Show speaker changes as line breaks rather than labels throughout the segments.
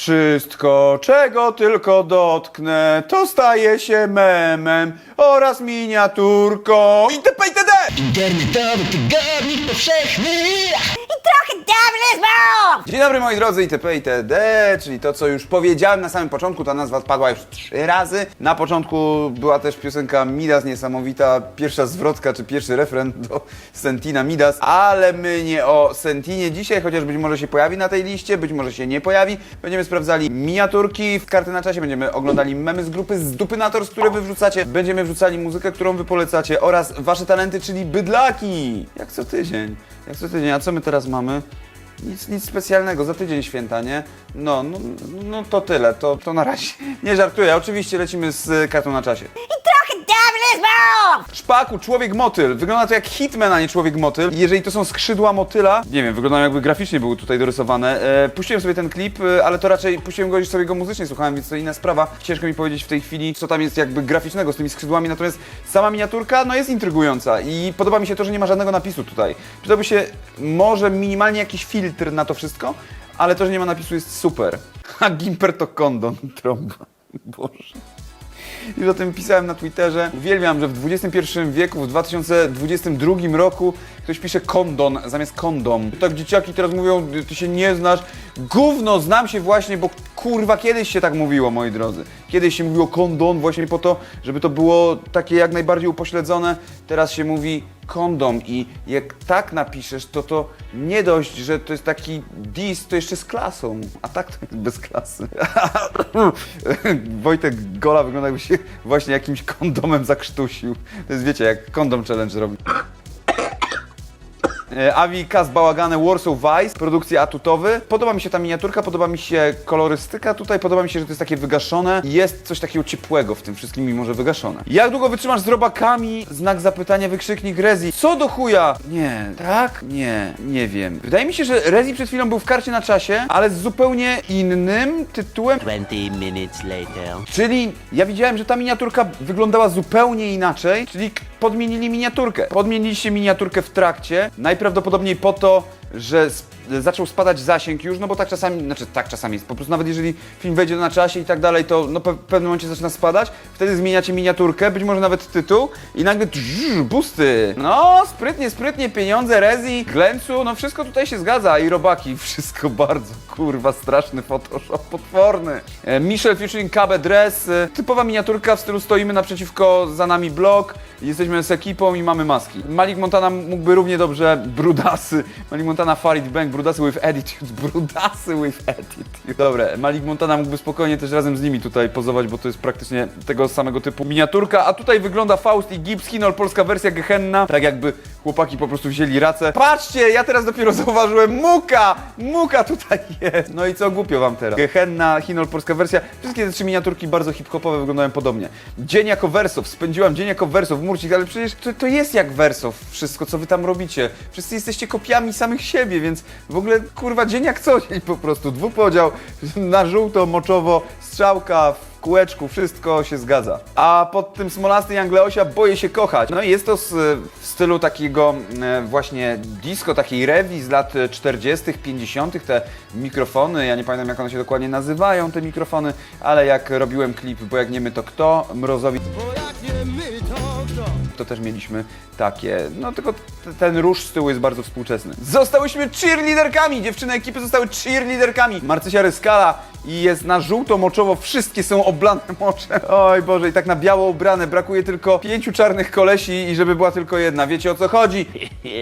Wszystko, czego tylko dotknę, to staje się memem oraz miniaturką itp. itd.
Internetowy tygodnik powszechny.
Trochę dawny zbał!
Dzień dobry moi drodzy itp. itd. Czyli to co już powiedziałem na samym początku, ta nazwa padła już trzy razy. Na początku była też piosenka Midas niesamowita, pierwsza zwrotka czy pierwszy refren do Sentina Midas, ale my nie o Sentinie dzisiaj, chociaż być może się pojawi na tej liście, być może się nie pojawi. Będziemy sprawdzali miniaturki w karty na czasie, będziemy oglądali memy z grupy z Dupynators, które wy wrzucacie, będziemy wrzucali muzykę, którą wy polecacie oraz wasze talenty, czyli bydlaki. Jak co tydzień. Jak co tydzień. A co my teraz mamy? Nic, nic specjalnego, za tydzień święta, nie? No, no, no to tyle, to, to na razie. Nie żartuję, oczywiście lecimy z kartą na czasie.
Trochę
Szpaku, człowiek motyl. Wygląda to jak Hitman, a nie człowiek motyl. Jeżeli to są skrzydła motyla, nie wiem, wyglądają jakby graficznie były tutaj dorysowane. E, puściłem sobie ten klip, e, ale to raczej puściłem go już sobie go muzycznie słuchałem, więc to inna sprawa. Ciężko mi powiedzieć w tej chwili, co tam jest jakby graficznego z tymi skrzydłami, natomiast sama miniaturka, no jest intrygująca i podoba mi się to, że nie ma żadnego napisu tutaj. Przydałby się może minimalnie jakiś filtr na to wszystko, ale to, że nie ma napisu jest super. A Gimper to kondon, trąba. Boże. Już o tym pisałem na Twitterze. Uwielbiam, że w XXI wieku, w 2022 roku ktoś pisze kondon zamiast kondom. Tak dzieciaki teraz mówią, ty się nie znasz. Gówno, znam się właśnie, bo kurwa kiedyś się tak mówiło, moi drodzy. Kiedyś się mówiło kondon właśnie po to, żeby to było takie jak najbardziej upośledzone. Teraz się mówi kondom i jak tak napiszesz, to to nie dość, że to jest taki dis, to jeszcze z klasą. A tak to jest bez klasy. Wojtek Gola wygląda jakby się właśnie jakimś kondomem zakrztusił. To jest, wiecie, jak kondom challenge robi. E, Avi Bałagane Warsaw Vice, produkcja atutowy. Podoba mi się ta miniaturka, podoba mi się kolorystyka tutaj, podoba mi się, że to jest takie wygaszone. Jest coś takiego ciepłego w tym wszystkim, mimo że wygaszone. Jak długo wytrzymasz z robakami? Znak zapytania, wykrzyknik Rezi. Co do chuja? Nie, tak? Nie, nie wiem. Wydaje mi się, że Rezi przed chwilą był w karcie na czasie, ale z zupełnie innym tytułem.
20 minutes later.
Czyli ja widziałem, że ta miniaturka wyglądała zupełnie inaczej, czyli k- podmienili miniaturkę. Podmieniliście miniaturkę w trakcie, najprawdopodobniej po to, że zaczął spadać zasięg już, no bo tak czasami, znaczy tak czasami jest, po prostu nawet jeżeli film wejdzie na czasie i tak dalej, to no pe- w pewnym momencie zaczyna spadać, wtedy zmieniacie miniaturkę, być może nawet tytuł i nagle drrr, busty. No, sprytnie, sprytnie, pieniądze, rezi, glęcu, no wszystko tutaj się zgadza i robaki, wszystko bardzo, kurwa, straszny Photoshop, potworny. E, Michel featuring Cabe Dress, e, typowa miniaturka w stylu stoimy naprzeciwko, za nami blok, jesteśmy z ekipą i mamy maski. Malik Montana mógłby równie dobrze brudasy, Malik Montana Farid Bang, brudasy with attitude, brudasy with attitude. Dobre, Malik Montana mógłby spokojnie też razem z nimi tutaj pozować, bo to jest praktycznie tego samego typu miniaturka, a tutaj wygląda Faust i Gibbs, Hinol, polska wersja Gehenna, tak jakby chłopaki po prostu wzięli racę. Patrzcie, ja teraz dopiero zauważyłem, muka, muka tutaj jest. No i co głupio wam teraz. Gehenna, Hinol, polska wersja, wszystkie te trzy miniaturki bardzo hip-hopowe wyglądają podobnie. Dzień jako Wersow, spędziłam dzień jako Wersow, Murcik, ale przecież to, to jest jak Wersow, wszystko co wy tam robicie. Wszyscy jesteście kopiami samych siebie, więc w ogóle kurwa dzień jak co dzień po prostu. Dwupodział na żółto, moczowo, strzałka w kółeczku, wszystko się zgadza. A pod tym smolasty Young Leosia boję się kochać. No i jest to z, w stylu takiego e, właśnie disco, takiej rewi z lat 40., 50., te mikrofony, ja nie pamiętam jak one się dokładnie nazywają, te mikrofony, ale jak robiłem klip, bo jak nie my to kto, Mrozowi to też mieliśmy takie, no tylko ten róż z tyłu jest bardzo współczesny. Zostałyśmy cheerleaderkami, dziewczyny ekipy zostały cheerleaderkami. Marcysia Ryskala i jest na żółto-moczowo, wszystkie są oblane moczem. Oj Boże, i tak na biało ubrane, brakuje tylko pięciu czarnych kolesi i żeby była tylko jedna, wiecie o co chodzi?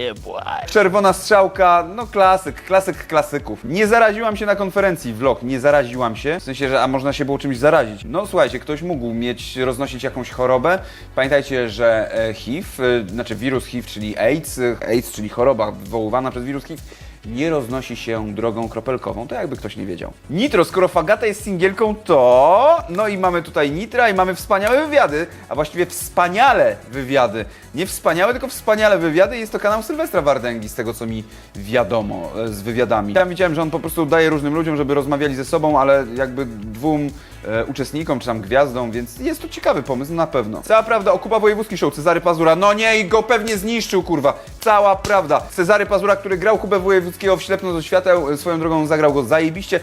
Czerwona strzałka, no klasyk, klasyk klasyków. Nie zaraziłam się na konferencji, vlog, nie zaraziłam się. W sensie, że a można się było czymś zarazić. No słuchajcie, ktoś mógł mieć, roznosić jakąś chorobę. Pamiętajcie, że e, HIV, e, znaczy wirus HIV, czyli AIDS, e, AIDS, czyli choroba wywoływana przez wirus HIV, nie roznosi się drogą kropelkową, to jakby ktoś nie wiedział. Nitro, skoro Fagata jest singielką, to... No i mamy tutaj Nitra i mamy wspaniałe wywiady, a właściwie wspaniale wywiady. Nie wspaniałe, tylko wspaniale wywiady jest to kanał Sylwestra Wardęgi, z tego co mi wiadomo, e, z wywiadami. Ja widziałem, że on po prostu daje różnym ludziom, żeby rozmawiali ze sobą, ale jakby dwóm e, uczestnikom, czy tam gwiazdom, więc jest to ciekawy pomysł, na pewno. Cała prawda o Kuba Wojewódzki Show, Cezary Pazura, no nie, i go pewnie zniszczył, kurwa. Cała prawda. Cezary Pazura, który grał Kubę Wojewódzkiego w Ślepno do świateł, e, swoją drogą zagrał go zajebiście.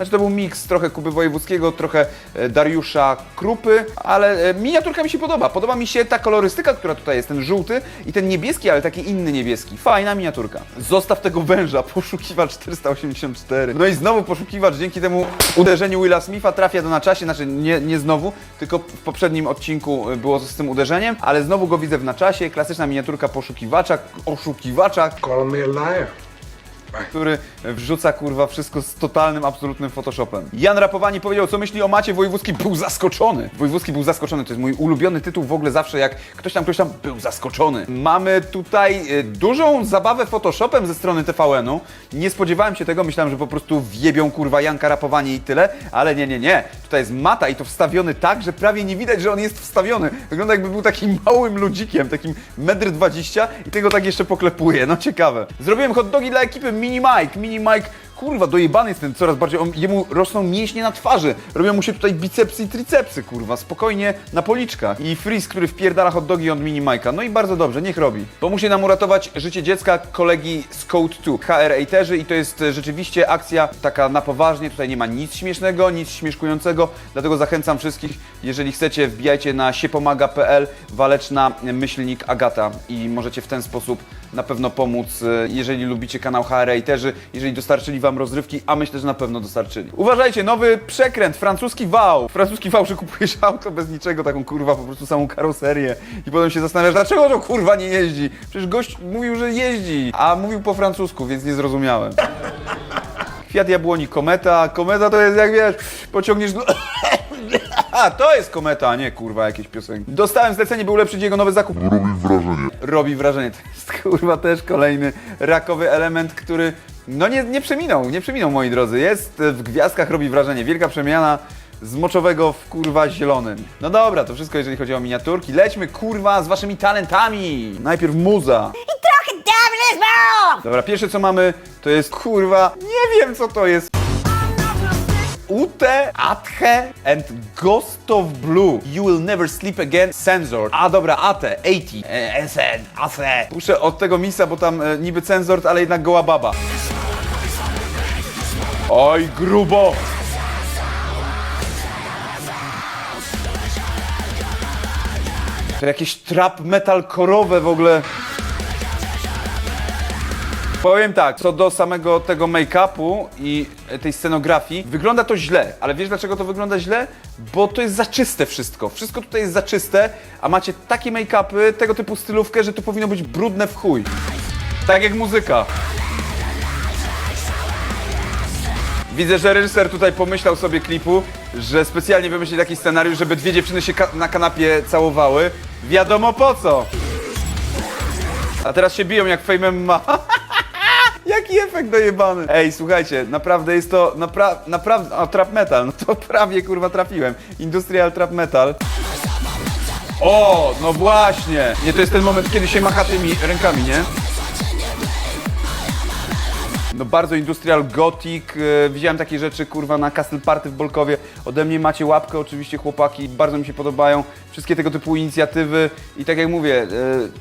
Znaczy to był miks trochę Kuby Wojewódzkiego, trochę e, Dariusza Krupy, ale e, miniaturka mi się podoba. Podoba mi się ta kolorystyka, która tutaj jest, ten żółty i ten niebieski, ale taki inny niebieski. Fajna miniaturka. Zostaw tego węża, poszukiwacz 484. No i znowu poszukiwacz dzięki temu uderzeniu Willa Smitha trafia do na czasie, znaczy nie, nie znowu, tylko w poprzednim odcinku było z tym uderzeniem, ale znowu go widzę w na czasie. Klasyczna miniaturka poszukiwacza, oszukiwacza,
Call me a liar.
Który wrzuca kurwa wszystko z totalnym, absolutnym Photoshopem. Jan Rapowani powiedział, co myśli o Macie Wojewódzki, był zaskoczony. Wojewódzki był zaskoczony, to jest mój ulubiony tytuł w ogóle zawsze, jak ktoś tam, ktoś tam był zaskoczony. Mamy tutaj y, dużą zabawę Photoshopem ze strony TVN-u. Nie spodziewałem się tego, myślałem, że po prostu wjebią kurwa Janka Rapowani i tyle, ale nie, nie, nie. Tutaj jest Mata i to wstawiony tak, że prawie nie widać, że on jest wstawiony. Wygląda jakby był takim małym ludzikiem, takim 1,20 m i tego tak jeszcze poklepuje. No ciekawe. Zrobiłem hot dogi dla ekipy Mini Mike. Mini Mike, kurwa, dojebany jest ten coraz bardziej. On, jemu rosną mięśnie na twarzy. Robią mu się tutaj bicepsy i tricepsy, kurwa. Spokojnie na policzkach. I Freeze, który wpierdala hot dogi od Mini Mike'a. No i bardzo dobrze, niech robi. Pomóżcie nam uratować życie dziecka kolegi z Code 2. HR Eiterzy i to jest e, rzeczywiście akcja taka na poważnie. Tutaj nie ma nic śmiesznego, nic śmieszkującego. Dlatego zachęcam wszystkich, jeżeli chcecie, wbijajcie na siepomaga.pl waleczna myślnik Agata i możecie w ten sposób na pewno pomóc, e, jeżeli lubicie kanał HR Eiterzy, jeżeli dostarczyli wam rozrywki, a myślę, że na pewno dostarczyli. Uważajcie, nowy przekręt, francuski wał. Francuski wał, że kupujesz auto bez niczego, taką kurwa, po prostu samą karoserię i potem się zastanawiasz, dlaczego to kurwa nie jeździ? Przecież gość mówił, że jeździ, a mówił po francusku, więc nie zrozumiałem. Kwiat jabłoni, kometa. Kometa to jest jak wiesz, pociągniesz. A, to jest kometa, a nie kurwa jakieś piosenki. Dostałem zlecenie, by ulepszyć jego nowy zakup.
Robi wrażenie.
Robi wrażenie. To jest kurwa też kolejny rakowy element, który no nie, nie przeminął, nie przeminął moi drodzy. Jest w gwiazdkach, robi wrażenie. Wielka przemiana z moczowego w kurwa zielonym. No dobra, to wszystko jeżeli chodzi o miniaturki. Lećmy kurwa z waszymi talentami. Najpierw muza.
I trochę Move!
Dobra, pierwsze co mamy to jest kurwa, nie wiem co to jest. Ute, Athe and Ghost of Blue. You will never sleep again. Sensor. A dobra, Ate, 80. E, SN, Athe. Od tego misa, bo tam e, niby cenzor, ale jednak goła baba. Oj, grubo. To jakieś trap metalkorowe w ogóle. Powiem tak, co do samego tego make-upu i tej scenografii, wygląda to źle, ale wiesz dlaczego to wygląda źle? Bo to jest za czyste wszystko. Wszystko tutaj jest za czyste, a macie takie make-upy, tego typu stylówkę, że to powinno być brudne w chuj. Tak jak muzyka. Widzę, że reżyser tutaj pomyślał sobie klipu, że specjalnie wymyślił taki scenariusz, żeby dwie dziewczyny się ka- na kanapie całowały. Wiadomo po co. A teraz się biją jak Fame ma. Efekt dojebany. Ej, słuchajcie, naprawdę jest to, napra naprawdę, a trap metal, no to prawie kurwa trafiłem. Industrial trap metal. O, no właśnie. Nie, to jest ten moment, kiedy się macha tymi rękami, nie? No bardzo industrial gothic, e, widziałem takie rzeczy kurwa na Castle Party w Bolkowie. Ode mnie macie łapkę oczywiście chłopaki, bardzo mi się podobają wszystkie tego typu inicjatywy i tak jak mówię, e,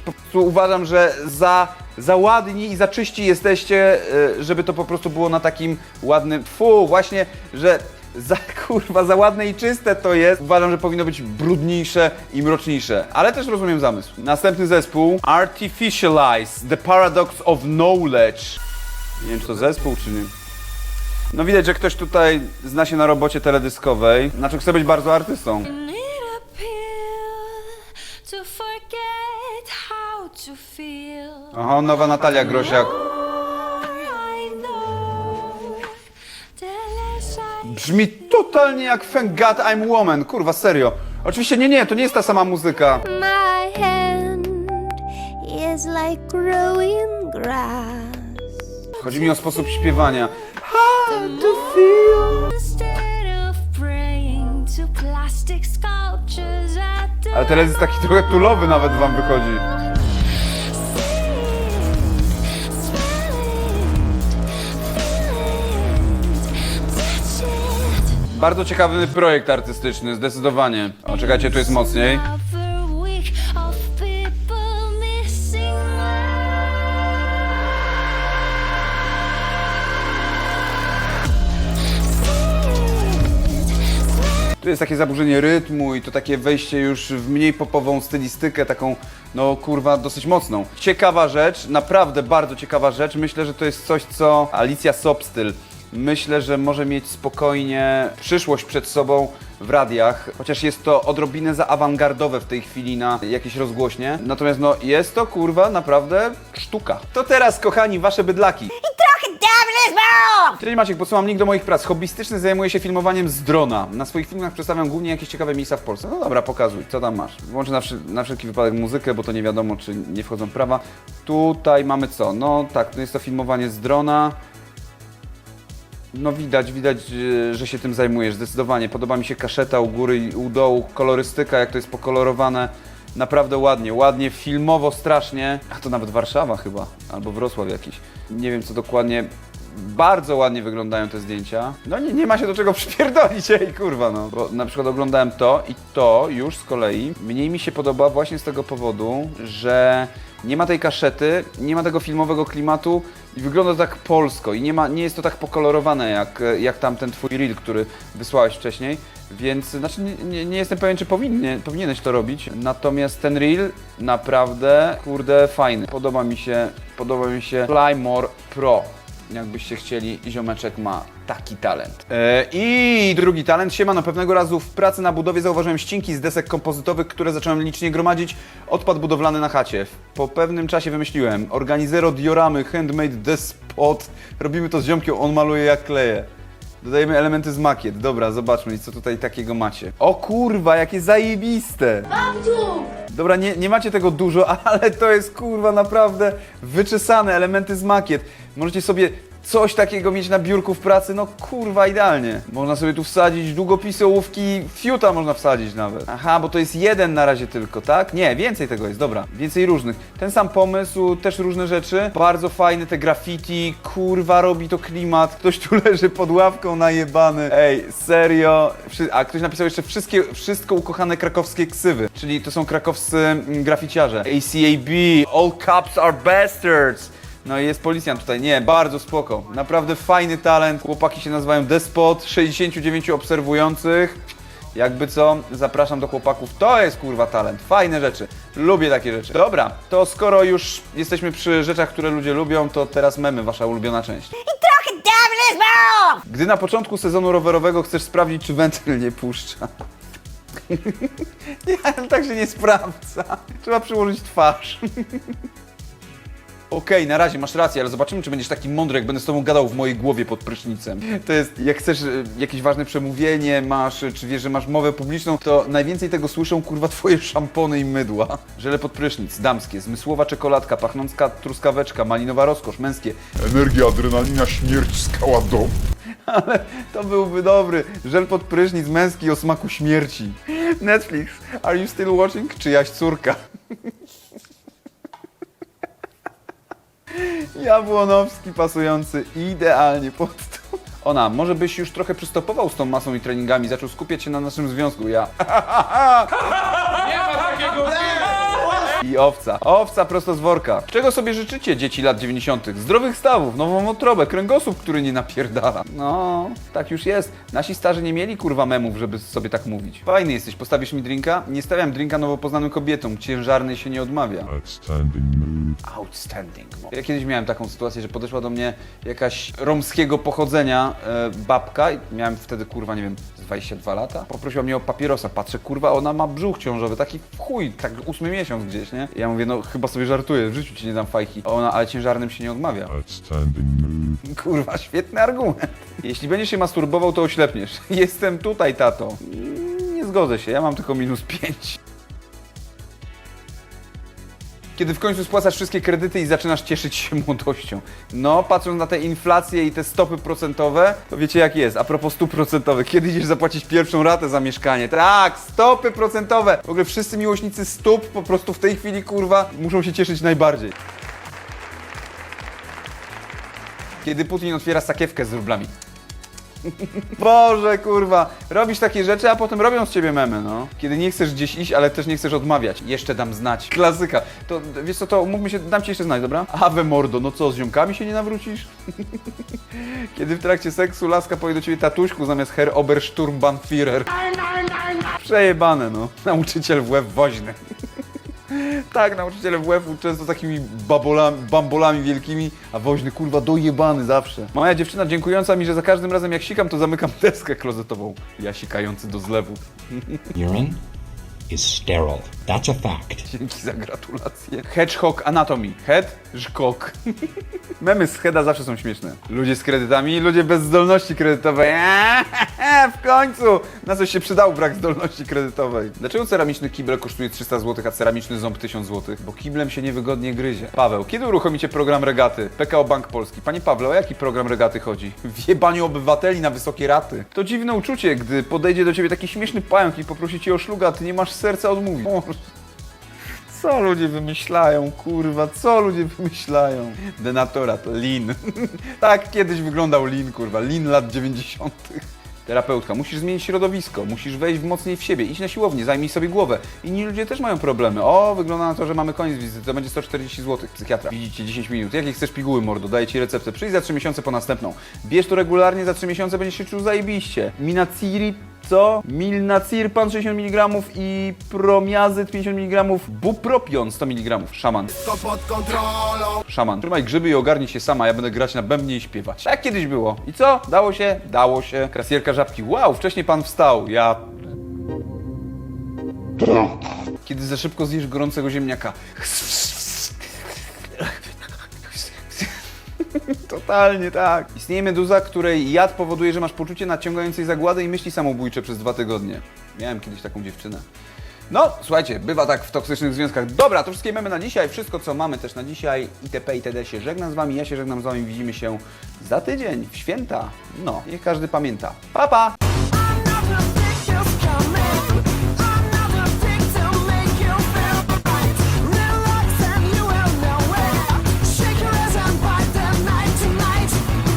po prostu uważam, że za, za ładni i za czyści jesteście, e, żeby to po prostu było na takim ładnym, fu, właśnie, że za kurwa, za ładne i czyste to jest. Uważam, że powinno być brudniejsze i mroczniejsze, ale też rozumiem zamysł. Następny zespół Artificialize, The Paradox of Knowledge. Nie wiem, czy to zespół, czy nie. No widać, że ktoś tutaj zna się na robocie teledyskowej. Znaczy chce być bardzo artystą.
Need a pill to forget how to feel.
Aha, nowa Natalia Grosiak.
I know the less I
Brzmi totalnie jak Thank God I'm Woman. Kurwa, serio. Oczywiście nie, nie, to nie jest ta sama muzyka.
My hand is like growing grass.
Chodzi mi o sposób śpiewania.
To
Ale teraz jest taki trochę tulowy nawet wam wychodzi. Bardzo ciekawy projekt artystyczny, zdecydowanie. O, czekajcie, tu jest mocniej. To jest takie zaburzenie rytmu i to takie wejście już w mniej popową stylistykę, taką, no kurwa, dosyć mocną. Ciekawa rzecz, naprawdę bardzo ciekawa rzecz. Myślę, że to jest coś, co Alicja Sobstyl myślę, że może mieć spokojnie przyszłość przed sobą w radiach, chociaż jest to odrobinę za awangardowe w tej chwili na jakieś rozgłośnie. Natomiast no jest to kurwa naprawdę sztuka. To teraz, kochani, wasze bydlaki.
Diablismu!
Cześć Maciek, podsyłam link do moich prac. Hobbystyczny zajmuję się filmowaniem z drona. Na swoich filmach przedstawiam głównie jakieś ciekawe miejsca w Polsce. No dobra, pokazuj, co tam masz. Włączę na, wszy- na wszelki wypadek muzykę, bo to nie wiadomo, czy nie wchodzą prawa. Tutaj mamy co? No tak, to jest to filmowanie z drona. No widać, widać, e, że się tym zajmujesz, zdecydowanie. Podoba mi się kaszeta u góry i u dołu, kolorystyka, jak to jest pokolorowane. Naprawdę ładnie, ładnie, filmowo strasznie. A to nawet Warszawa chyba, albo Wrocław jakiś. Nie wiem co dokładnie. Bardzo ładnie wyglądają te zdjęcia. No nie, nie ma się do czego przypierdolić, ej kurwa no. Bo na przykład oglądałem to i to już z kolei mniej mi się podoba właśnie z tego powodu, że nie ma tej kaszety, nie ma tego filmowego klimatu i wygląda to tak polsko i nie, ma, nie jest to tak pokolorowane jak, jak tamten twój reel, który wysłałeś wcześniej, więc znaczy nie, nie, nie jestem pewien, czy powinien, powinieneś to robić, natomiast ten reel naprawdę, kurde, fajny. Podoba mi się, podoba mi się Flymore Pro. Jakbyście chcieli, ziomeczek ma taki talent. E, I drugi talent. Siemano, pewnego razu w pracy na budowie zauważyłem ścinki z desek kompozytowych, które zacząłem licznie gromadzić. Odpad budowlany na chacie. Po pewnym czasie wymyśliłem, organizero dioramy, handmade despot. Robimy to z ziomkiem, on maluje jak kleje. Dodajemy elementy z makiet. Dobra, zobaczmy, co tutaj takiego macie. O kurwa, jakie zajebiste! Dobra, nie, nie macie tego dużo, ale to jest kurwa naprawdę wyczesane elementy z makiet. Możecie sobie coś takiego mieć na biurku w pracy, no kurwa idealnie. Można sobie tu wsadzić długopisy, ołówki, fiuta można wsadzić nawet. Aha, bo to jest jeden na razie tylko, tak? Nie, więcej tego jest, dobra. Więcej różnych. Ten sam pomysł, też różne rzeczy. Bardzo fajne te graffiti, kurwa robi to klimat. Ktoś tu leży pod ławką najebany. Ej, serio. A ktoś napisał jeszcze wszystkie, wszystko ukochane krakowskie ksywy, czyli to są krakowscy mm, graficiarze. ACAB, all cops are bastards. No i jest policjant tutaj. Nie, bardzo spoko. Naprawdę fajny talent. Chłopaki się nazywają Despot, 69 obserwujących. Jakby co, zapraszam do chłopaków. To jest kurwa talent. Fajne rzeczy. Lubię takie rzeczy. Dobra, to skoro już jesteśmy przy rzeczach, które ludzie lubią, to teraz memy, wasza ulubiona część.
Trochę diablismu!
Gdy na początku sezonu rowerowego chcesz sprawdzić, czy wentyl nie puszcza. nie, tak się nie sprawdza. Trzeba przyłożyć twarz. Okej, na razie masz rację, ale zobaczymy, czy będziesz taki mądry, jak będę z tobą gadał w mojej głowie pod prysznicem. To jest, jak chcesz e, jakieś ważne przemówienie, masz, e, czy wiesz, że masz mowę publiczną, to najwięcej tego słyszą, kurwa, twoje szampony i mydła. Żele pod prysznic, damskie, zmysłowa czekoladka, pachnąca truskaweczka, malinowa rozkosz, męskie.
Energia, adrenalina, śmierć, skała, dom.
Ale to byłby dobry. Żel pod prysznic męski o smaku śmierci. Netflix, are you still watching? Czyjaś córka. Jabłonowski pasujący idealnie pod to. Ona, może byś już trochę przystopował z tą masą i treningami, zaczął skupiać się na naszym związku. Ja. I owca. Owca prosto z worka. Czego sobie życzycie, dzieci lat 90.? Zdrowych stawów, nową otrobę, kręgosłup, który nie napierdala. No, tak już jest. Nasi starzy nie mieli kurwa memów, żeby sobie tak mówić. Fajny jesteś, postawisz mi drinka? Nie stawiam drinka nowo poznanym kobietom. Ciężarnej się nie odmawia.
Outstanding move.
Outstanding. Ja kiedyś miałem taką sytuację, że podeszła do mnie jakaś romskiego pochodzenia e, babka i miałem wtedy kurwa, nie wiem, z 22 lata. Poprosiła mnie o papierosa. Patrzę, kurwa, ona ma brzuch ciążowy, taki w chuj, tak ósmy miesiąc gdzieś, nie? Ja mówię, no chyba sobie żartuję, w życiu ci nie dam fajki. A ona, ale ciężarnym się nie odmawia. Kurwa, świetny argument. Jeśli będziesz się masturbował, to oślepniesz. Jestem tutaj, tato. Nie zgodzę się, ja mam tylko minus 5. Kiedy w końcu spłacasz wszystkie kredyty i zaczynasz cieszyć się młodością. No, patrząc na tę inflację i te stopy procentowe, to wiecie jak jest. A propos stóp procentowych, kiedy idziesz zapłacić pierwszą ratę za mieszkanie? Tak, stopy procentowe! W ogóle wszyscy miłośnicy stóp po prostu w tej chwili, kurwa, muszą się cieszyć najbardziej. Kiedy Putin otwiera sakiewkę z rublami. Boże, kurwa. Robisz takie rzeczy, a potem robią z ciebie memy, no. Kiedy nie chcesz gdzieś iść, ale też nie chcesz odmawiać. Jeszcze dam znać. Klasyka. To, wiesz co, to mówmy się, dam ci jeszcze znać, dobra? Awe mordo, no co, z ziomkami się nie nawrócisz? Kiedy w trakcie seksu laska powie do ciebie tatuśku zamiast Herr Obersturmbannführer. Przejebane, no. Nauczyciel w łeb woźny. Tak, nauczyciele WF-u często takimi babolami, bambolami wielkimi, a woźny kurwa dojebany zawsze. Moja dziewczyna dziękująca mi, że za każdym razem jak sikam, to zamykam deskę klozetową. Ja sikający do zlewu.
Urine is sterile. That's a fact.
Dzięki za gratulacje. Hedgehog Anatomy. Żkok. Memy z Heada zawsze są śmieszne. Ludzie z kredytami, ludzie bez zdolności kredytowej. w końcu! Na coś się przydał brak zdolności kredytowej. Dlaczego ceramiczny kibel kosztuje 300 zł, a ceramiczny ząb 1000 zł? Bo kiblem się niewygodnie gryzie. Paweł, kiedy uruchomicie program regaty? PKO Bank Polski. Panie Pawle, o jaki program regaty chodzi? W jebaniu obywateli na wysokie raty. To dziwne uczucie, gdy podejdzie do ciebie taki śmieszny pająk i poprosi cię o szluga, a ty nie masz serca odmówić. Boże. Co ludzie wymyślają, kurwa, co ludzie wymyślają? Denaturat, Lin. tak kiedyś wyglądał Lin, kurwa, Lin lat 90. Terapeutka, musisz zmienić środowisko, musisz wejść mocniej w siebie, idź na siłownię, zajmij sobie głowę. Inni ludzie też mają problemy. O, wygląda na to, że mamy koniec wizyty, to będzie 140 zł. Psychiatra. Widzicie 10 minut. Jakie chcesz piguły, mordo? Daję ci receptę. Przyjdź za 3 miesiące po następną. Bierz to regularnie, za 3 miesiące będziesz się czuł zajebiście. Minaciri co? Milnacirpan 60 mg i promiazyt 50 mg, bupropion 100 mg. Szaman. Szaman. Trzymaj grzyby i ogarnij się sama, ja będę grać na bębnie i śpiewać. Tak kiedyś było. I co? Dało się? Dało się. Kasjerka żabki. Wow, wcześniej pan wstał. Ja... Kiedy za szybko zjesz gorącego ziemniaka. Totalnie tak. Istnieje meduza, której jad powoduje, że masz poczucie nadciągającej zagłady i myśli samobójcze przez dwa tygodnie. Miałem kiedyś taką dziewczynę. No, słuchajcie, bywa tak w toksycznych związkach. Dobra, to wszystkie mamy na dzisiaj, wszystko co mamy też na dzisiaj. ITP itd. się żegnam z wami, ja się żegnam z wami, widzimy się za tydzień, w święta. No, niech każdy pamięta. Pa, pa!